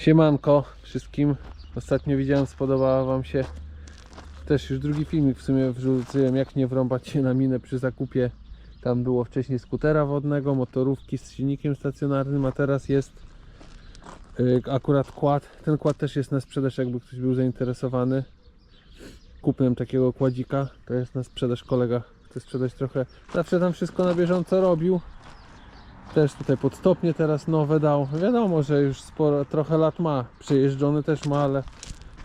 Siemanko wszystkim. Ostatnio widziałem, spodobała Wam się. Też już drugi filmik w sumie wrzuciłem, jak nie wrąbać się na minę przy zakupie. Tam było wcześniej skutera wodnego, motorówki z silnikiem stacjonarnym, a teraz jest y, akurat kład. Ten kład też jest na sprzedaż, jakby ktoś był zainteresowany. Kupiłem takiego kładzika, to jest na sprzedaż kolega. Chce sprzedać trochę. Zawsze tam wszystko na bieżąco robił. Też tutaj pod stopnie teraz nowe dał. Wiadomo, że już sporo, trochę lat ma. Przejeżdżony też ma, ale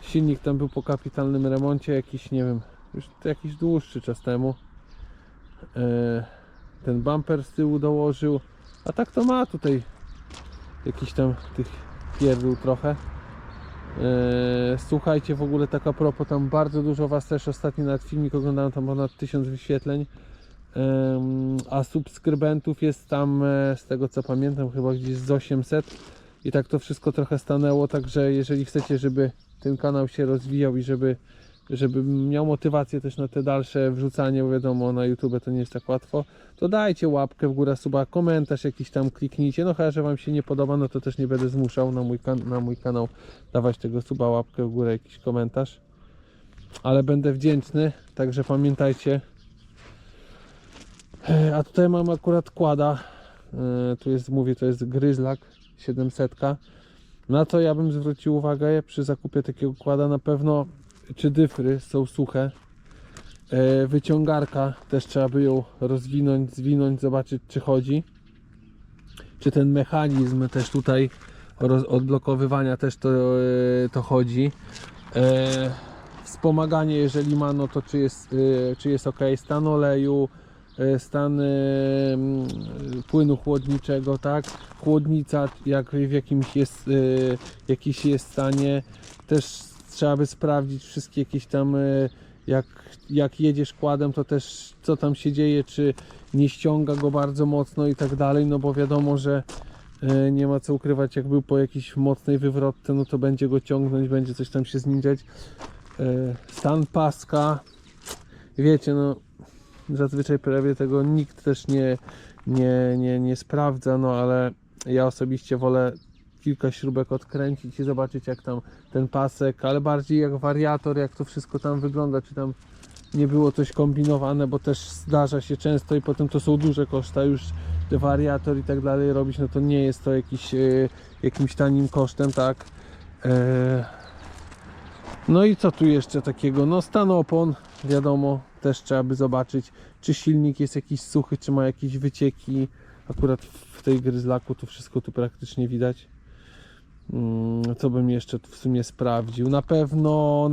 silnik tam był po kapitalnym remoncie jakiś, nie wiem, już jakiś dłuższy czas temu. E, ten bumper z tyłu dołożył. A tak to ma tutaj jakiś tam tych pierdół trochę. E, słuchajcie, w ogóle taka propos, tam bardzo dużo Was też ostatnio nawet filmik oglądałem, tam ponad 1000 wyświetleń. A subskrybentów jest tam, e, z tego co pamiętam, chyba gdzieś z 800 i tak to wszystko trochę stanęło, także jeżeli chcecie, żeby ten kanał się rozwijał i żeby, żeby miał motywację też na te dalsze wrzucanie, bo wiadomo, na YouTube to nie jest tak łatwo, to dajcie łapkę w górę, suba, komentarz jakiś tam kliknijcie, no chyba, że Wam się nie podoba, no to też nie będę zmuszał na mój, na mój kanał dawać tego suba, łapkę w górę, jakiś komentarz, ale będę wdzięczny, także pamiętajcie, A tutaj mam akurat kłada. E, Tu jest, mówię, to jest gryzlak 700. Na co ja bym zwrócił uwagę przy zakupie takiego kłada na pewno czy dyfry są suche. E, Wyciągarka też trzeba by ją rozwinąć, zwinąć, zobaczyć czy chodzi. Czy ten mechanizm też tutaj odblokowywania też to, e, to chodzi. E, Wspomaganie jeżeli ma, no to czy jest, e, czy jest ok, stan oleju, e, stan e, mm, płynu chłodniczego, tak? Chłodnica jak w jakimś jest, e, jakiś jest stanie. Też trzeba by sprawdzić wszystkie jakieś tam e, jak, jak jedziesz kładem, to też co tam się dzieje, czy nie ściąga go bardzo mocno i tak dalej, no bo wiadomo, że e, nie ma co ukrywać, jak był po jakiejś mocnej wywrotce, no to będzie go ciągnąć, będzie coś tam się zmieniać. E, Stan paska, wiecie, no zazwyczaj prawie tego nikt też nie, nie, nie, nie sprawdza, no ale ja osobiście wolę kilka śrubek odkręcić i zobaczyć jak tam ten pasek, ale bardziej jak wariator, jak to wszystko tam wygląda, czy tam nie było coś kombinowane, bo też zdarza się często i potem to są duże koszta już wariator i tak dalej robić, no to nie jest to jakiś, e, jakimś tanim kosztem, tak. E, no i co tu jeszcze takiego? No stan opon, wiadomo, też trzeba by zobaczyć, czy silnik jest jakiś suchy, czy ma jakieś wycieki. Akurat w tej gryzlaku to wszystko tu praktycznie widać. Mm, Co bym jeszcze w sumie sprawdził? Na pewno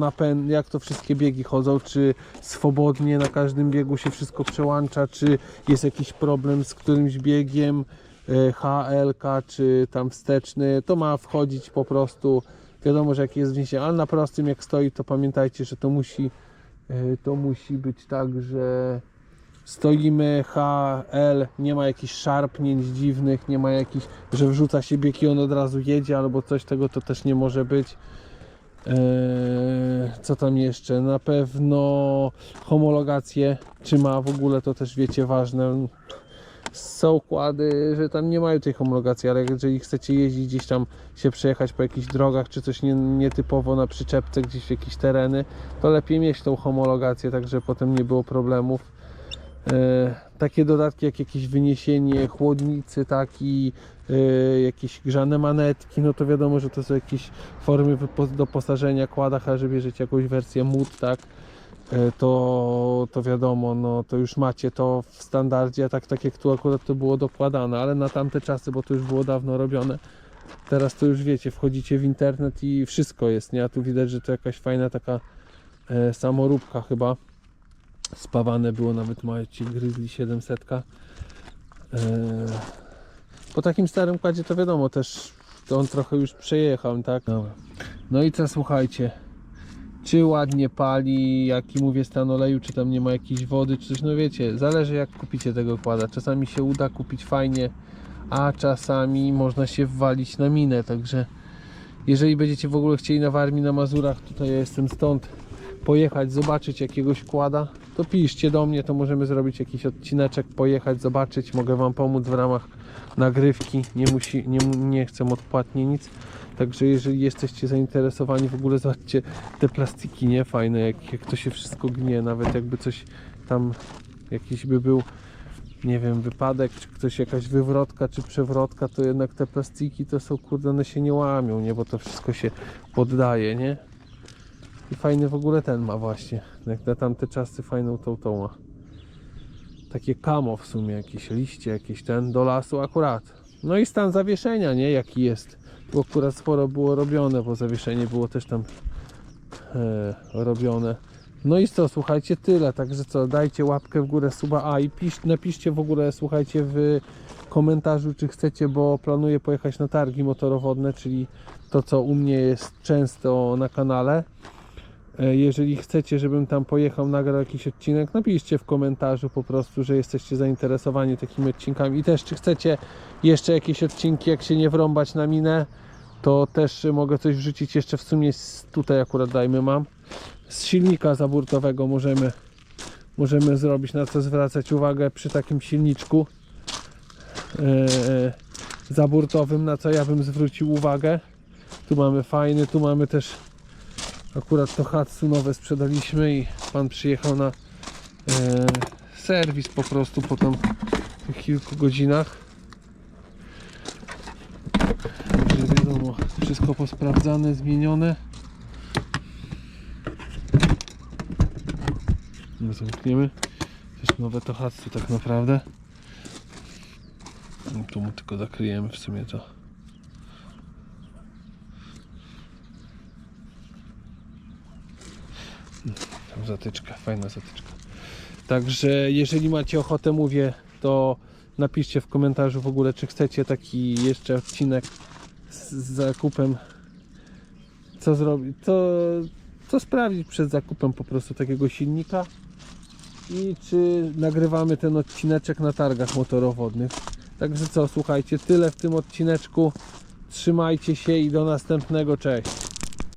jak to wszystkie biegi chodzą, czy swobodnie na każdym biegu się wszystko przełącza, czy jest jakiś problem z którymś biegiem, e, HLK, czy tam wsteczny, to ma wchodzić po prostu. Wiadomo, że jak jest wniesienie, ale na prostym jak stoi, to pamiętajcie, że to musi, to musi być tak, że stoimy HL, nie ma jakichś szarpnięć dziwnych, nie ma jakichś, że wrzuca się bieg i on od razu jedzie albo coś tego to też nie może być. Eee, co tam jeszcze? Na pewno homologację, czy ma w ogóle to też wiecie ważne. Są układy, że tam nie mają tej homologacji, ale jeżeli chcecie jeździć gdzieś tam się przejechać po jakichś drogach, czy coś nie, nietypowo na przyczepce gdzieś w jakieś tereny, to lepiej mieć tą homologację, tak żeby potem nie było problemów. E, takie dodatki jak jakieś wyniesienie chłodnicy, tak i e, jakieś grzane manetki, no to wiadomo, że to są jakieś formy doposażenia kłada, chyba że bierzecie jakąś wersję MUD, tak, to, to wiadomo, no to już macie to w standardzie, tak, tak jak tu akurat to było dokładane, ale na tamte czasy, bo to już było dawno robione, teraz to już wiecie, wchodzicie w internet i wszystko jest, nie, a tu widać, że to jakaś fajna taka e, samoróbka chyba, spawane było nawet macie gryzli 700 eee, po takim starym kładzie to wiadomo też to on trochę już przejechał tak? Dobra. no i co słuchajcie czy ładnie pali jaki mówię stan oleju czy tam nie ma jakiejś wody czy coś. No wiecie zależy jak kupicie tego kłada. Czasami się uda kupić fajnie a czasami można się wwalić na minę. Także jeżeli będziecie w ogóle chcieli na Warmii na Mazurach tutaj ja jestem stąd. Pojechać zobaczyć jakiegoś kłada to piszcie do mnie, to możemy zrobić jakiś odcineczek, pojechać, zobaczyć, mogę Wam pomóc w ramach nagrywki, nie, musi, nie, nie chcę odpłatnie nic. Także jeżeli jesteście zainteresowani, w ogóle zobaczcie te plastiki, nie? Fajne, jak, jak to się wszystko gnie, nawet jakby coś tam jakiś by był, nie wiem, wypadek, czy ktoś jakaś wywrotka, czy przewrotka, to jednak te plastiki to są, kurde, one się nie łamią, nie? Bo to wszystko się poddaje, nie? I fajny w ogóle ten ma właśnie, jak na tamte czasy fajną tą tą ma. Takie kamo w sumie, jakieś liście, jakieś ten, do lasu akurat. No i stan zawieszenia, nie? Jaki jest. Tu akurat sporo było robione, bo zawieszenie było też tam e, robione. No i co, słuchajcie, tyle. Także co, dajcie łapkę w górę, suba. A i pisz, napiszcie w ogóle, słuchajcie, w komentarzu, czy chcecie, bo planuję pojechać na targi motorowodne, czyli to, co u mnie jest często na kanale. E, Jeżeli chcecie, żebym tam pojechał, nagrał jakiś odcinek, napiszcie w komentarzu po prostu, że jesteście zainteresowani takimi odcinkami. I też, czy chcecie jeszcze jakieś odcinki, jak się nie wrąbać na minę, to też mogę coś wrzucić jeszcze w sumie tutaj akurat dajmy mam. Z silnika zaburtowego możemy, możemy zrobić, na co zwracać uwagę przy takim silniczku e, zaburtowym, na co ja bym zwrócił uwagę. Tu mamy fajny, tu mamy też akurat to Hatsu nowe sprzedaliśmy i pan przyjechał na e, serwis po prostu po tam kilku godzinach. Także wiadomo, wszystko posprawdzane, zmienione. No zamkniemy. Też nowe to Hatsu tak naprawdę. No, tu mu tylko zakryjemy w sumie to. Tam zatyczka, fajna zatyczka. Także jeżeli macie ochotę, mówię, to napiszcie w komentarzu w ogóle, czy chcecie taki jeszcze odcinek z, zakupem. Co zrobić, co, co sprawdzić przed zakupem po prostu takiego silnika i czy nagrywamy ten odcineczek na targach motorowodnych. Także co, słuchajcie, tyle w tym odcineczku. Trzymajcie się i do następnego. Cześć.